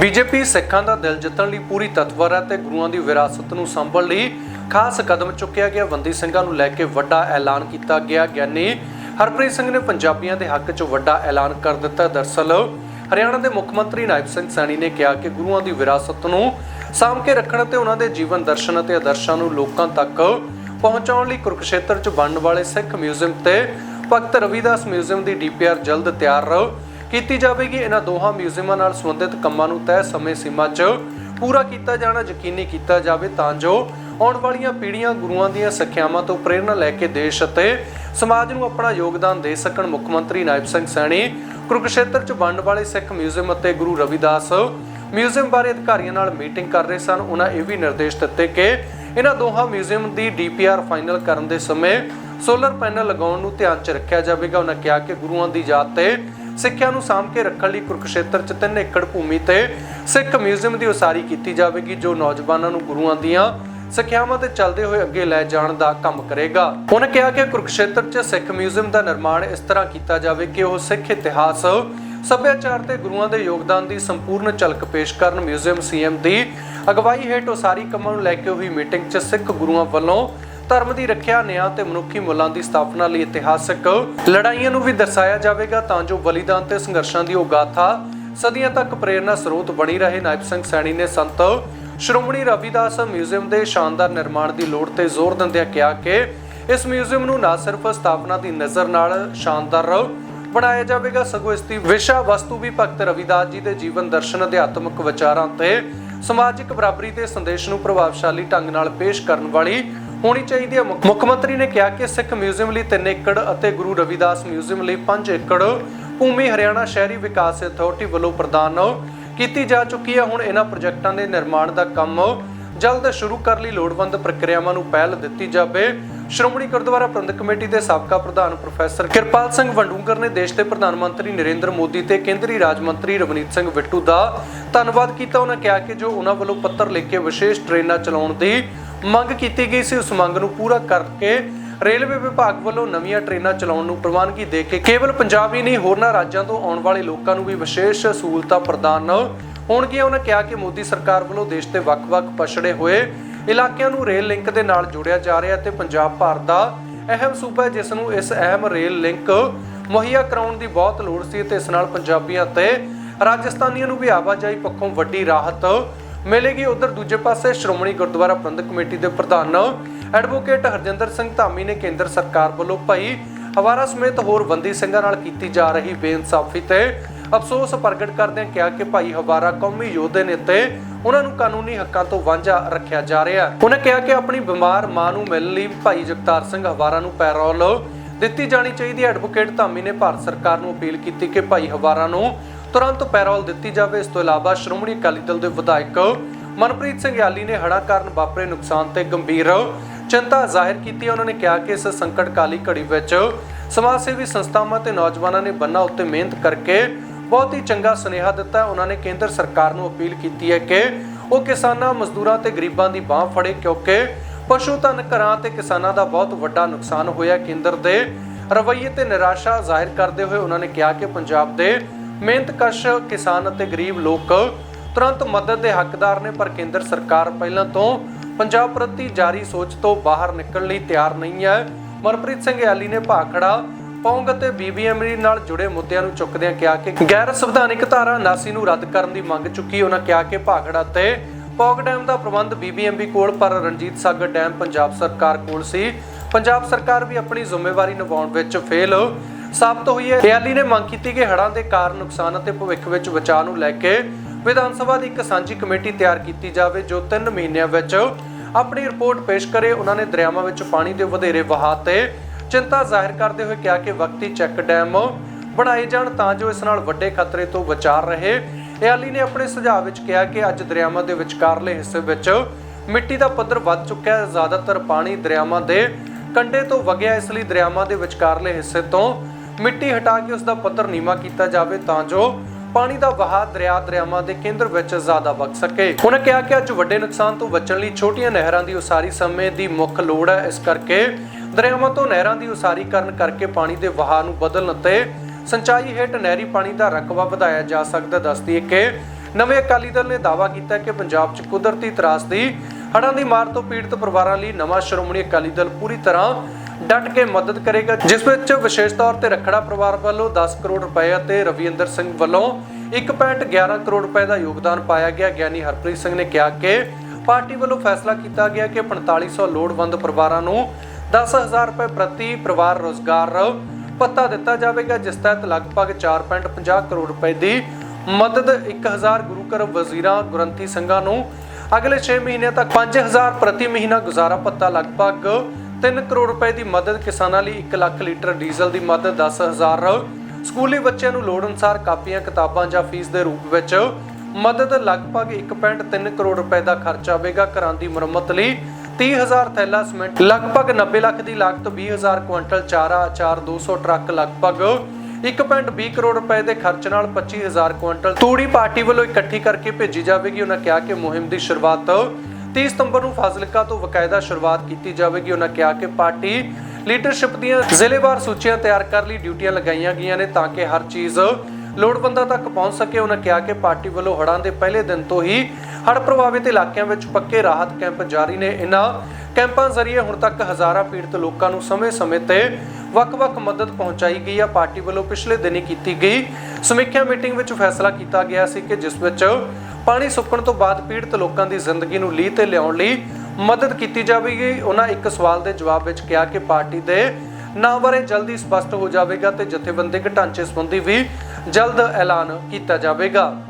BJP ਸਿੱਖਾਂ ਦਾ ਦਿਲ ਜਿੱਤਣ ਲਈ ਪੂਰੀ ਤਤਪਰ ਹੈ ਤੇ ਗੁਰੂਆਂ ਦੀ ਵਿਰਾਸਤ ਨੂੰ ਸੰਭਲ ਲਈ ਖਾਸ ਕਦਮ ਚੁੱਕਿਆ ਗਿਆ। ਬੰਦੀ ਸਿੰਘਾਂ ਨੂੰ ਲੈ ਕੇ ਵੱਡਾ ਐਲਾਨ ਕੀਤਾ ਗਿਆ। ਗਿਆਨੀ ਹਰਪ੍ਰੀਤ ਸਿੰਘ ਨੇ ਪੰਜਾਬੀਆਂ ਦੇ ਹੱਕ 'ਚ ਵੱਡਾ ਐਲਾਨ ਕਰ ਦਿੱਤਾ। ਦਰਸਲ, ਹਰਿਆਣਾ ਦੇ ਮੁੱਖ ਮੰਤਰੀ ਨਾਇਬ ਸਿੰਘ ਸੈਣੀ ਨੇ ਕਿਹਾ ਕਿ ਗੁਰੂਆਂ ਦੀ ਵਿਰਾਸਤ ਨੂੰ ਸਾਂਭ ਕੇ ਰੱਖਣ ਤੇ ਉਹਨਾਂ ਦੇ ਜੀਵਨ ਦਰਸ਼ਨ ਅਤੇ ਆਦਰਸ਼ਾਂ ਨੂੰ ਲੋਕਾਂ ਤੱਕ ਪਹੁੰਚਾਉਣ ਲਈ ਕੁਰਕਸ਼ੇਤਰ 'ਚ ਬਣਨ ਵਾਲੇ ਸਿੱਖ ਮਿਊਜ਼ੀਅਮ ਤੇ ਭਗਤ ਰਵਿਦਾਸ ਮਿਊਜ਼ੀਅਮ ਦੀ ਡੀਪੀਆਰ ਜਲਦ ਤਿਆਰ ਕੀਤੀ ਜਾਵੇਗੀ। ਇਹਨਾਂ ਦੋਹਾਂ ਮਿਊਜ਼ੀਅਮਾਂ ਨਾਲ ਸੰਬੰਧਿਤ ਕੰਮਾਂ ਨੂੰ ਤੈਅ ਸਮੇਂ ਸੀਮਾ 'ਚ ਪੂਰਾ ਕੀਤਾ ਜਾਣਾ ਯਕੀਨੀ ਕੀਤਾ ਜਾਵੇ ਤਾਂ ਜੋ ਆਉਣ ਵਾਲੀਆਂ ਪੀੜ੍ਹੀਆਂ ਗੁਰੂਆਂ ਦੀਆਂ ਸਿੱਖਿਆਵਾਂ ਤੋਂ ਪ੍ਰੇਰਣਾ ਲੈ ਕੇ ਦੇਸ਼ ਅਤੇ ਸਮਾਜ ਨੂੰ ਆਪਣਾ ਯੋਗਦਾਨ ਦੇ ਸਕਣ। ਮੁੱਖ ਮੰਤਰੀ ਨਾਇਬ ਸਿੰਘ ਸੈਣੀ ਕੁਰੂਕਸ਼ੇਤਰ 'ਚ ਬਣਨ ਵਾਲੇ ਸਿੱਖ ਮਿਊਜ਼ੀਅਮ ਅਤੇ ਗੁਰੂ ਰਵਿਦਾਸ ਮਿਊਜ਼ੀਅਮ ਬਾਰੇ ਅਧਿਕਾਰੀਆਂ ਨਾਲ ਮੀਟਿੰਗ ਕਰ ਰਹੇ ਸਨ। ਉਹਨਾਂ ਇਹ ਵੀ ਨਿਰਦੇਸ਼ ਦਿੱਤੇ ਕਿ ਇਹਨਾਂ ਦੋਹਾਂ ਮਿਊਜ਼ੀਅਮ ਦੀ ਡੀਪੀਆਰ ਫਾਈਨਲ ਕਰਨ ਦੇ ਸਮੇਂ ਸੋਲਰ ਪੈਨਲ ਲਗਾਉਣ ਨੂੰ ਧਿਆਨ 'ਚ ਰੱਖਿਆ ਜਾਵੇਗਾ। ਉਹਨਾਂ ਕਿਹਾ ਕਿ ਗੁਰੂਆਂ ਦੀ ਯਾਦ ਤੇ ਸਿੱਖਿਆ ਨੂੰ ਸਾਂਭ ਕੇ ਰੱਖਣ ਲਈ ਕੁਰੂਕਸ਼ੇਤਰ 'ਚ 3 ਏਕੜ ਭੂਮੀ ਤੇ ਸਿੱਖ ਮਿਊਜ਼ੀਅਮ ਦੀ ਉਸਾਰੀ ਕੀਤੀ ਜਾਵੇਗੀ, ਜੋ ਨੌਜਵਾਨਾਂ ਨੂੰ ਗੁਰੂਆਂ ਦੀਆਂ ਸਿੱਖਿਆਵਾਂ ਤੇ ਚੱਲਦੇ ਹੋਏ ਅੱਗੇ ਲੈ ਜਾਣ ਦਾ ਕੰਮ ਕਰੇਗਾ। ਉਹਨੇ ਕਿਹਾ ਕਿ ਕੁਰੂਕਸ਼ੇਤਰ 'ਚ ਸਿੱਖ ਮਿਊਜ਼ੀਅਮ ਦਾ ਨਿਰਮਾਣ ਇਸ ਤਰ੍ਹਾਂ ਕੀਤਾ ਜਾਵੇ ਕਿ ਉਹ ਸਿੱਖ ਇਤਿਹਾਸ, ਸੱਭਿਆਚਾਰ ਤੇ ਗੁਰੂਆਂ ਦੇ ਯੋਗਦਾਨ ਦੀ ਸੰਪੂਰਨ ਝਲਕ ਪੇਸ਼ ਕਰਨ। ਮਿਊਜ਼ੀਅਮ ਸੀਐਮ ਦੀ ਅਗਵਾਈ ਹੇਠ ਉਸਾਰੀ ਕੰਮਾਂ ਨੂੰ ਲੈ ਕੇ ਹੋਈ ਮੀਟਿੰਗ 'ਚ ਸਿੱਖ ਗੁਰੂਆਂ ਵੱਲੋਂ ਧਰਮ ਦੀ ਰੱਖਿਆ ਨਿਆਂ ਤੇ ਮਨੁੱਖੀ ਮੁੱਲਾਂ ਦੀ ਸਥਾਪਨਾ ਲਈ ਇਤਿਹਾਸਕ ਲੜਾਈਆਂ ਨੂੰ ਵੀ ਦਰਸਾਇਆ ਜਾਵੇਗਾ, ਤਾਂ ਜੋ ਬਲੀਦਾਨ ਤੇ ਸੰਘਰਸ਼ਾਂ ਦੀ ਉਹ ਗਾਥਾ ਸਦੀਆਂ ਤੱਕ ਪ੍ਰੇਰਨਾ ਸਰੋਤ ਬਣੀ ਰਹੇ। ਨਾਇਬ ਸਿੰਘ ਸੈਣੀ ਨੇ ਸੰਤ ਸ਼੍ਰੋਮਣੀ ਰਵਿਦਾਸ ਮਿਊਜ਼ੀਅਮ ਦੇ ਸ਼ਾਨਦਾਰ ਨਿਰਮਾਣ ਦੀ ਲੋੜ ਤੇ ਜ਼ੋਰ ਦਿੰਦਿਆਂ ਕਿਹਾ ਕਿ ਇਸ ਮਿਊਜ਼ੀਅਮ ਨੂੰ ਨਾ ਸਿਰਫ ਸਥਾਪਨਾ ਦੀ ਨਜ਼ਰ ਨਾਲ ਸ਼ਾਨਦਾਰ ਬਣਾਇਆ ਜਾਵੇਗਾ, ਸਗੋਂ ਇਸ ਦੀ ਵਿਸ਼ਾ ਵਸਤੂ ਵੀ ਭਗਤ ਰਵਿਦਾਸ ਜੀ ਦੇ ਜੀਵਨ ਦਰਸ਼ਨ ਅਧਿਆਤਮਿਕ ਵਿਚਾਰਾਂ ਤੇ ਸਮਾਜਿਕ ਬਰਾਬਰੀ ਦੇ ਸੰਦੇਸ਼ ਨੂੰ ਪ੍ਰਭਾਵਸ਼ਾਲੀ ਢੰਗ ਨਾਲ ਪੇਸ਼ ਕਰਨ ਵਾਲੀ ਹੋਣੀ ਚਾਹੀਦੀ ਹੈ। ਮੁੱਖ ਮੰਤਰੀ ਨੇ ਕਿਹਾ ਕਿ ਸਿੱਖ ਮਿਊਜ਼ੀਅਮ ਲਈ 3 ਏਕੜ ਅਤੇ ਗੁਰੂ ਰਵਿਦਾਸ ਮਿਊਜ਼ੀਅਮ ਲਈ 5 ਏਕੜ ਭੂਮੀ ਹਰਿਆਣਾ ਸ਼ਹਿਰੀ ਵਿਕਾਸ ਅਥਾਰਟੀ ਵੱਲੋਂ ਪ੍ਰਦਾਨ ਕੀਤੀ ਜਾ ਚੁੱਕੀ ਹੈ। ਹੁਣ ਇਹਨਾਂ ਪ੍ਰੋਜੈਕਟਾਂ ਦੇ ਨਿਰਮਾਣ ਦਾ ਕੰਮ ਜਲਦ ਸ਼ੁਰੂ ਕਰਨ ਲਈ ਲੋੜਵੰਦ ਪ੍ਰਕਿਰਿਆਵਾਂ ਨੂੰ ਪਹਿਲ ਦਿੱਤੀ ਜਾਵੇ। ਸ਼੍ਰੋਮਣੀ ਗੁਰਦੁਆਰਾ ਪ੍ਰਬੰਧਕ ਕਮੇਟੀ ਦੇ ਸਾਬਕਾ ਪ੍ਰਧਾਨ ਪ੍ਰੋਫੈਸਰ ਕਿਰਪਾਲ ਸਿੰਘ ਵੰਡੂਗਰ ਨੇ ਦੇਸ਼ ਦੇ ਪ੍ਰਧਾਨ ਮੰਤਰੀ ਨਰਿੰਦਰ ਮੋਦੀ ਤੇ ਕੇਂਦਰੀ ਰਾਜ ਮੰਤਰੀ ਰਵਨੀਤ ਸਿੰਘ ਬਿੱਟੂ ਦਾ ਧੰਨਵਾਦ ਕੀਤਾ। ਉਹਨਾਂ ਕਿਹਾ ਕਿ ਜੋ ਉਹਨਾਂ ਵੱਲੋਂ ਪੱਤਰ ਲਿਖ ਕੇ ਵਿਸ਼ੇਸ਼ ਟ੍ਰੇਨਾਂ ਚਲਾਉਣ ਦੀ ਮੰਗ ਕੀਤੀ ਗਈ ਸੀ। ਉਸ ਮੰਗ ਨੂੰ ਪੂਰਾ ਕਰਕੇ ਰੇਲਵੇ ਵਿਭਾਗ ਵੱਲੋਂ ਨਵੀਆਂ ਟ੍ਰੇਨਾਂ ਚਲਾਉਣ ਨੂੰ ਪ੍ਰਵਾਨਗੀ ਦੇ ਕੇ ਕੇਵਲ ਪੰਜਾਬ ਹੀ ਨਹੀਂ, ਹੋਰਨਾਂ ਰਾਜਾਂ ਤੋਂ ਆਉਣ ਵਾਲੇ ਲੋਕਾਂ ਨੂੰ ਵੀ ਵਿਸ਼ੇਸ਼ ਸਹੂਲਤਾਂ ਪ੍ਰਦਾਨ ਹੋਣਗੀਆਂ। ਉਹਨਾਂ ਕਿਹਾ ਕਿ ਮੋਦੀ ਸਰਕਾਰ ਵੱਲੋਂ ਦੇਸ਼ ਦੇ ਵੱਖ-ਵੱਖ ਪਛੜੇ ਹੋਏ ਇਲਾਕਿਆਂ ਨੂੰ ਰੇਲ ਲਿੰਕ ਦੇ ਨਾਲ ਜੋੜਿਆ ਜਾ ਰਿਹਾ ਤੇ ਪੰਜਾਬ ਭਾਰਤ ਦਾ ਅਹਿਮ ਸੂਬਾ ਹੈ, ਜਿਸ ਨੂੰ ਇਸ ਅਹਿਮ ਰੇਲ ਲਿੰਕ ਮੁਹੱਈਆ ਕਰਾਉਣ ਦੀ ਬਹੁਤ ਲੋੜ ਸੀ ਤੇ ਇਸ ਨਾਲ ਪੰਜਾਬੀਆਂ ਤੇ ਰਾਜਸਥਾਨੀਆਂ ਨੂੰ ਵੀ ਆਵਾਜਾਈ ਪੱਖੋਂ ਵੱਡੀ ਰਾਹਤ ਮਿਲੇਗੀ ਉਧਰ ਦੂਜੇ ਪਾਸੇ। ਸ਼੍ਰੋਮਣੀ ਗੁਰਦੁਆਰਾ ਪ੍ਰਬੰਧਕ ਕਮੇਟੀ ਦੇ ਪ੍ਰਧਾਨ ਐਡਵੋਕੇਟ ਹਰਜਿੰਦਰ ਸਿੰਘ ਧਾਮੀ ਨੇ ਕੇਂਦਰ ਸਰਕਾਰ ਵੱਲੋਂ ਭਾਈ ਹਵਾਰਾ ਸਮੇਤ ਹੋਰ ਬੰਦੀ ਸਿੰਘਾਂ ਨਾਲ ਕੀਤੀ ਜਾ ਰਹੀ ਬੇਇਨਸਾਫੀ ਤੇ ਅਫਸੋਸ ਪ੍ਰਗਟ ਕਰਦਿਆਂ ਕਿਹਾ ਕਿ ਭਾਈ ਹਵਾਰਾ ਕੌਮੀ ਯੋਧੇ ਨੇ ਤੇ ਉਹਨਾਂ ਨੂੰ ਕਾਨੂੰਨੀ ਹੱਕਾਂ ਤੋਂ ਵਾਂਝਾ ਰੱਖਿਆ ਜਾ ਰਿਹਾ ਹੈ। ਉਹਨਾਂ ਕਿਹਾ ਕਿ ਆਪਣੀ ਬਿਮਾਰ ਮਾਂ ਨੂੰ ਮਿਲਣ ਲਈ ਭਾਈ ਜਗਤਾਰ ਸਿੰਘ ਹਵਾਰਾ ਨੂੰ ਪੈਰੋਲ ਦਿੱਤੀ ਜਾਣੀ ਚਾਹੀਦੀ ਹੈ। ਐਡਵੋਕੇਟ ਧਾਮੀ ਨੇ ਭਾਰਤ ਸਰਕਾਰ ਨੂੰ ਅਪੀਲ ਕੀਤੀ ਕਿ ਭਾਈ ਹਵਾਰਾ ਨੂੰ ਤੁਰੰਤ ਪੈਰੋਲ ਦਿੱਤੀ ਜਾਵੇ। ਇਸ ਤੋਂ ਇਲਾਵਾ ਸ਼੍ਰੋਮਣੀ ਅਕਾਲੀ ਦਲ ਦੇ ਵਿਧਾਇਕ ਮਨਪ੍ਰੀਤ ਸਿੰਘ ਯਾਲੀ ਨੇ ਹੜ੍ਹਾਂ ਕਾਰਨ ਵਾਪਰੇ ਨੁਕਸਾਨ ਤੇ ਗੰਭੀਰ ਚਿੰਤਾ ਜ਼ਾਹਿਰ ਕੀਤੀ। ਉਹਨਾਂ ਨੇ ਕਿਹਾ ਕਿ ਇਸ ਸੰਕਟਕਾਲੀ ਘੜੀ ਵਿੱਚ ਸਮਾਜ ਸੇਵੀ ਸੰਸਥਾਵਾਂ ਤੇ ਨੌਜਵਾਨਾਂ ਨੇ ਬੰਨਾ ਉੱਤੇ ਮਿਹਨਤ ਕਰਕੇ ਬਹੁਤ ਹੀ ਚੰਗਾ ਸੁਨੇਹਾ ਦਿੱਤਾ। ਉਹਨਾਂ ਨੇ ਕੇਂਦਰ ਸਰਕਾਰ ਨੂੰ ਅਪੀਲ ਕੀਤੀ ਹੈ ਕਿ ਉਹ ਕਿਸਾਨਾਂ, ਮਜ਼ਦੂਰਾਂ ਤੇ ਗਰੀਬਾਂ ਦੀ ਬਾਹ ਫੜੇ ਕਿਉਂਕਿ ਪਸ਼ੂ ਧਨ ਘਰਾਂ ਤੇ ਕਿਸਾਨਾਂ ਦਾ ਬਹੁਤ ਵੱਡਾ ਨੁਕਸਾਨ ਹੋਇਆ। ਕੇਂਦਰ ਦੇ ਰਵੱਈਏ ਤੇ ਨਿਰਾਸ਼ਾ ਜ਼ਾਹਿਰ ਕਰਦੇ ਹੋਏ ਉਹਨਾਂ ਨੇ ਕਿਹਾ ਕਿ ਪੰਜਾਬ ਦੇ ਮਿਹਨਤਕਸ਼ ਕਿਸਾਨ ਅਤੇ ਗਰੀਬ ਲੋਕ ਤੁਰੰਤ ਮਦਦ ਦੇ ਹੱਕਦਾਰ ਨੇ, ਪਰ ਕੇਂਦਰ ਸਰਕਾਰ ਪਹਿਲਾਂ ਤੋਂ ਪੰਜਾਬ ਪ੍ਰਤੀ ਜਾਰੀ ਸੋਚ ਤੋਂ ਬਾਹਰ ਨਿਕਲਣ ਲਈ ਤਿਆਰ ਨਹੀਂ ਹੈ। ਮਨਪ੍ਰੀਤ ਸਿੰਘ ਯਾਲੀ ਨੇ ਭਾਖੜਾ, ਪੌਂਗ ਅਤੇ ਬੀਬੀਐਮਈ ਨਾਲ ਜੁੜੇ ਮੁੱਦਿਆਂ ਨੂੰ ਚੁੱਕਦਿਆਂ ਕਿਹਾ ਕਿ ਗੈਰ ਸੰਵਿਧਾਨਿਕ ਧਾਰਾ 79 ਨੂੰ ਰੱਦ ਕਰਨ ਦੀ ਮੰਗ ਚੁੱਕੀ ਉਹਨਾਂ ਕਿਹਾ ਕਿ ਭਾਖੜਾ ਤੇ ਪੌਗ ਡੈਮ ਦਾ ਪ੍ਰਬੰਧ ਬੀਬੀਐਮਬੀ ਕੋਲ, ਪਰ ਰਣਜੀਤ ਸਾਗਰ ਡੈਮ ਪੰਜਾਬ ਸਰਕਾਰ ਕੋਲ ਸੀ। ਪੰਜਾਬ ਸਰਕਾਰ ਵੀ ਆਪਣੀ ਜ਼ਿੰਮੇਵਾਰੀ ਨਿਭਾਉਣ ਵਿੱਚ ਫੇਲ। ਸਾਬਤ ਹੋਈ ਹੈ। ਯਾਲੀ ਨੇ ਮੰਗ ਕੀਤੀ ਕਿ ਹੜ੍ਹਾਂ ਦੇ ਕਾਰਨ ਨੁਕਸਾਨ ਅਤੇ ਭਵਿੱਖ ਵਿੱਚ ਬਚਾਅ ਨੂੰ ਲੈ ਕੇ ਵਿਧਾਨ ਸਭਾ ਦੀ ਇੱਕ ਸਾਂਝੀ ਕਮੇਟੀ ਤਿਆਰ ਕੀਤੀ ਜਾਵੇ, ਜੋ 3 ਮਹੀਨਿਆਂ ਵਿੱਚ ਆਪਣੀ ਰਿਪੋਰਟ ਪੇਸ਼ ਕਰੇ। ਉਹਨਾਂ ਨੇ ਦਰਿਆਵਾਂ ਵਿੱਚ ਪਾਣੀ ਦੇ ਵਧੇਰੇ ਵਹਾਅ ਤੇ ਚਿੰਤਾ ਜ਼ਾਹਿਰ ਕਰਦੇ ਹੋਏ ਕਿਹਾ ਕਿ ਵਕਤੀ ਚੈੱਕ ਡੈਮ ਬਣਾਏ ਜਾਣ ਤਾਂ ਜੋ ਇਸ ਨਾਲ ਵੱਡੇ ਖਤਰੇ ਤੋਂ ਬਚਾਅ ਰਹੇ। ਯਾਲੀ ਨੇ ਆਪਣੇ ਸੁਝਾਅ ਵਿੱਚ ਕਿਹਾ ਕਿ ਅੱਜ ਦਰਿਆਵਾਂ ਦੇ ਵਿਚਕਾਰਲੇ ਹਿੱਸੇ ਵਿੱਚ ਮਿੱਟੀ ਦਾ ਪੱਧਰ ਵੱਧ ਚੁੱਕਿਆ ਹੈ। ਜ਼ਿਆਦਾਤਰ ਪਾਣੀ ਦਰਿਆਵਾਂ ਦੇ ਕੰਢੇ ਤੋਂ ਵਗਿਆ, ਇਸ ਲਈ ਦਰਿਆਵਾਂ ਦੇ ਵਿਚਕਾਰਲੇ ਹਿੱਸੇ ਤੋਂ ਮਿੱਟੀ ਹਟਾ ਕੇ ਉਸ ਦਾ ਪੱਧਰ ਨੀਵਾ ਕੀਤਾ ਜਾਵੇ ਤਾਂ ਜੋ ਪਾਣੀ ਦਾ ਵਹਾਅ ਦਰਿਆ ਦਰਿਆਵਾਂ ਦੇ ਕੇਂਦਰ ਵਿੱਚ ਜ਼ਿਆਦਾ ਵਗ ਸਕੇ। ਉਹਨਾਂ ਕਿਹਾ ਕਿ ਅੱਜ ਵੱਡੇ ਨੁਕਸਾਨ ਤੋਂ ਬਚਣ ਲਈ ਛੋਟੀਆਂ ਨਹਿਰਾਂ ਦੀ ਉਸਾਰੀ ਸਮੇਂ ਦੀ ਮੁੱਖ ਲੋੜ ਹੈ। ਇਸ ਕਰਕੇ ਦਰਿਆਵਾਂ ਤੋਂ ਨਹਿਰਾਂ ਦੀ ਉਸਾਰੀ ਕਰਨ ਕਰਕੇ ਪਾਣੀ ਦੇ ਵਹਾਅ ਨੂੰ ਬਦਲਣ ਅਤੇ ਸਿੰਚਾਈ ਹੇਠ ਨਹਿਰੀ ਪਾਣੀ ਦਾ ਰਕਬਾ ਵਧਾਇਆ ਜਾ ਸਕਦਾ ਦੱਸਦੀ ਹੈ ਕਿ ਨਵੇਂ ਅਕਾਲੀ ਦਲ ਨੇ ਦਾਅਵਾ ਕੀਤਾ ਕਿ ਪੰਜਾਬ 'ਚ ਕੁਦਰਤੀ ਤਰਾਸਦੀ ਹੜ੍ਹਾਂ ਦੀ ਮਾਰ ਤੋਂ ਪੀੜਤ ਪਰਿਵਾਰਾਂ ਲਈ ਨਵਾਂ ਸ਼੍ਰੋਮਣੀ ਅਕਾਲੀ ਦਲ ਪੂਰੀ ਤਰ੍ਹਾਂ ਡਟ ਕੇ ਮਦਦ ਕਰੇਗਾ, ਜਿਸ ਵਿੱਚ ਵਿਸ਼ੇਸ਼ ਤੌਰ ਤੇ ਰਖੜਾ ਪਰਿਵਾਰ ਵੱਲੋਂ 10 ਕਰੋੜ ਰੁਪਏ ਅਤੇ ਰਵਿੰਦਰ ਸਿੰਘ ਵੱਲੋਂ 1.11 ਕਰੋੜ ਰੁਪਏ ਦਾ ਯੋਗਦਾਨ ਪਾਇਆ ਗਿਆ। ਗਿਆਨੀ ਹਰਪ੍ਰੀਤ ਸਿੰਘ ਨੇ ਕਿਹਾ ਕਿ ਪਾਰਟੀ ਵੱਲੋਂ ਫੈਸਲਾ ਕੀਤਾ ਗਿਆ ਕਿ 4500 ਲੋੜਵੰਦ ਪਰਿਵਾਰਾਂ ਨੂੰ 10000 ਰੁਪਏ ਪ੍ਰਤੀ ਪਰਿਵਾਰ ਰੋਜ਼ਗਾਰ ਭੱਤਾ ਦਿੱਤਾ ਜਾਵੇਗਾ, ਜਿਸ ਤਹਿਤ ਲਗਭਗ 4.50 ਕਰੋੜ ਰੁਪਏ ਦੀ ਮਦਦ 1000 ਗੁਰੂ ਘਰ ਵਜ਼ੀਰਾਂ ਗੁਰੰਥੀ ਸੰਘਾਂ ਨੂੰ ਅਗਲੇ 6 ਮਹੀਨਿਆਂ ਤੱਕ 5000 ਪ੍ਰਤੀ ਮਹੀਨਾ ਗੁਜ਼ਾਰਾ ਭੱਤਾ ਲਗਭਗ 3 ਕਰੋੜ ਰੁਪਏ ਦੀ ਮਦਦ ਕਿਸਾਨਾਂ ਲਈ 1 ਲੱਖ ਲੀਟਰ ਡੀਜ਼ਲ ਦੀ ਮਦਦ 10000 ਸਕੂਲੀ ਬੱਚਿਆਂ ਨੂੰ ਲੋੜ ਅਨੁਸਾਰ ਕਾਪੀਆਂ, ਕਿਤਾਬਾਂ ਜਾਂ ਫੀਸ ਦੇ ਰੂਪ ਵਿੱਚ ਮਦਦ ਲਗਭਗ 1.3 ਕਰੋੜ ਰੁਪਏ ਦਾ ਖਰਚ ਆਵੇਗਾ। ਘਰਾਂ ਦੀ ਮੁਰੰਮਤ ਲਈ 30000 ਥੈਲਾ ਸੀਮੈਂਟ, ਲਗਭਗ 90 ਲੱਖ ਦੀ ਲਾਗਤ 20000 ਕੁਇੰਟਲ ਚਾਰਾ ਅਚਾਰ 200 ਟਰੱਕ, ਲਗਭਗ 1.20 ਕਰੋੜ ਰੁਪਏ ਦੇ ਖਰਚ ਨਾਲ 25000 ਕੁਇੰਟਲ ਤੂੜੀ ਪਾਰਟੀ ਵੱਲੋਂ ਇਕੱਠੀ ਕਰਕੇ ਭੇਜੀ ਜਾਵੇਗੀ। ਉਹਨਾਂ ਕਿਹਾ ਕਿ ਮੁਹਿੰਮ ਦੀ ਸ਼ੁਰੂਆਤ 30 ਸਤੰਬਰ ਨੂੰ ਫਾਜ਼ਿਲਕਾ ਤੋਂ ਵਕਾਇਦਾ ਸ਼ੁਰੂਆਤ ਕੀਤੀ ਜਾਵੇਗੀ। ਉਹਨਾਂ ਕਿਹਾ ਕਿ ਪਾਰਟੀ ਲੀਡਰਸ਼ਿਪ ਦੀਆਂ ਜ਼ਿਲ੍ਹੇਵਾਰ ਸੂਚੀਆਂ ਤਿਆਰ ਕਰ ਲਈ, ਡਿਊਟੀਆਂ ਲਗਾਈਆਂ ਗਈਆਂ ਨੇ ਤਾਂ ਕਿ ਹਰ ਚੀਜ਼ ਲੋੜਵੰਦਾਂ ਤੱਕ ਪਹੁੰਚ ਸਕੇ। ਉਹਨਾਂ ਕਿਹਾ ਕਿ ਪਾਰਟੀ ਵੱਲੋਂ ਹੜ੍ਹਾਂ ਦੇ ਪਹਿਲੇ ਦਿਨ ਤੋਂ ਹੀ ਹੜ੍ਹ ਪ੍ਰਭਾਵਿਤ ਇਲਾਕਿਆਂ ਵਿੱਚ ਪੱਕੇ ਰਾਹਤ ਕੈਂਪ ਜਾਰੀ ਨੇ। ਇਨ੍ਹਾਂ ਕੈਂਪਾਂ ਜ਼ਰੀਏ ਹੁਣ ਤੱਕ ਹਜ਼ਾਰਾਂ ਪੀੜਤ ਲੋਕਾਂ ਨੂੰ ਸਮੇਂ-ਸਮੇਂ ਤੇ ਵੱਖ-ਵੱਖ ਮਦਦ ਪਹੁੰਚਾਈ ਗਈ ਹੈ ਪਾਰਟੀ ਵੱਲੋਂ ਪਿਛਲੇ ਦਿਨੀ ਕੀਤੀ ਗਈ। ਸਮੀਖਿਆ ਮੀਟਿੰਗ ਵਿੱਚ ਫੈਸਲਾ ਕੀਤਾ ਗਿਆ ਸੀ ਕਿ ਜਿਸ ਵਿੱਚ ਪਾਣੀ ਸੁੱਕਣ ਤੋਂ ਬਾਅਦ ਪੀੜਤ ਲੋਕਾਂ ਦੀ ਜ਼ਿੰਦਗੀ ਨੂੰ ਲੀਹ ਤੇ ਲਿਆਉਣ ਲਈ ਮਦਦ ਕੀਤੀ ਜਾਵੇਗੀ। ਉਹਨਾਂ ਇੱਕ ਸਵਾਲ ਦੇ ਜਵਾਬ ਵਿੱਚ ਕਿਹਾ ਕਿ ਪਾਰਟੀ ਦੇ ਨਾਂ ਬਾਰੇ ਜਲਦੀ ਸਪਸ਼ਟ ਹੋ ਜਾਵੇਗਾ ਤੇ ਜਥੇਬੰਦਿਕ ਢਾਂਚੇ ਸੰਬੰਧੀ ਵੀ ਜਲਦ ਐਲਾਨ ਕੀਤਾ ਜਾਵੇਗਾ।